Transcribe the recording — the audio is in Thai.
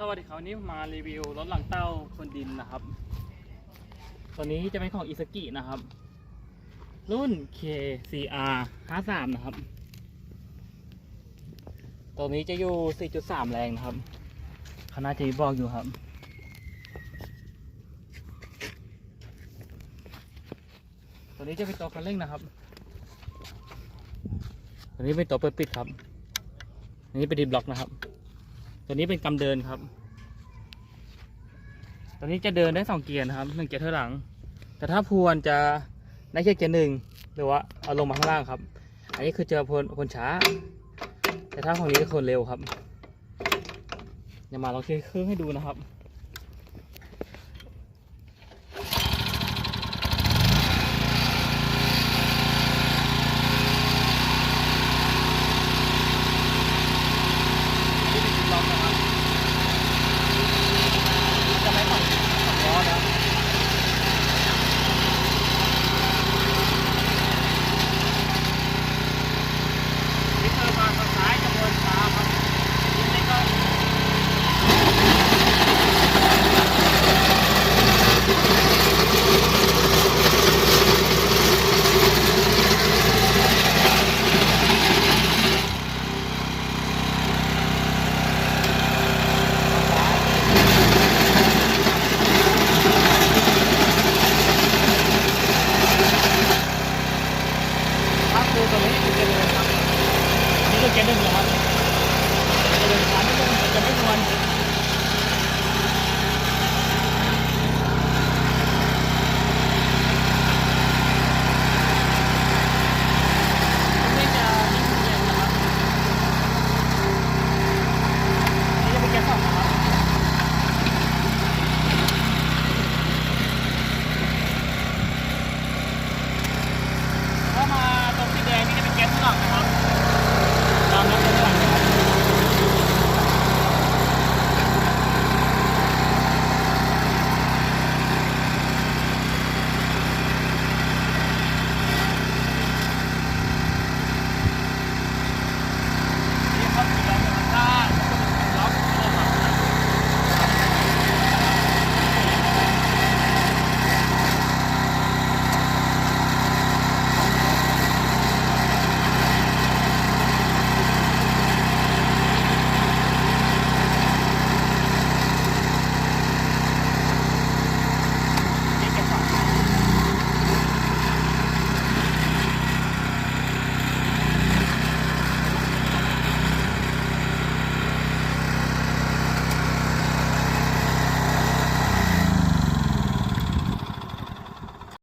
สวัสดีครับวันนี้มารีวิวรถหลังเต้าคนดินนะครับ ตัวนี้จะเป็นของอิสกินะครับ รุ่น KCR 53นะครับ ตัวนี้จะอยู่ 4.3 แรงนะครับคณะจะบอกอยู่ครับ ตัวนี้จะเป็นตัวคันเร่งนะครับ ตัวนี้เป็นตัวเปิดปิดครับ อันนี้เป็นดิบล็อกนะครับ ตัวนี้เป็นกำเดินครับ ตัวนี้จะเดินได้สองเกียร์นะครับหนึ่งเกียร์เท่าหลัง แต่ถ้าพวนจะได้แค่เกียร์หนึ่งหรือว่าเอาลงมาข้างล่างครับ อันนี้คือเจอพวนพวนช้า แต่ถ้าของนี้จะคนเร็วครับอย่ามาลองเช็คเครื่องให้ดูนะครับ จะหนึ่งนะครับจะหนึ่ต้องจะไม่ควร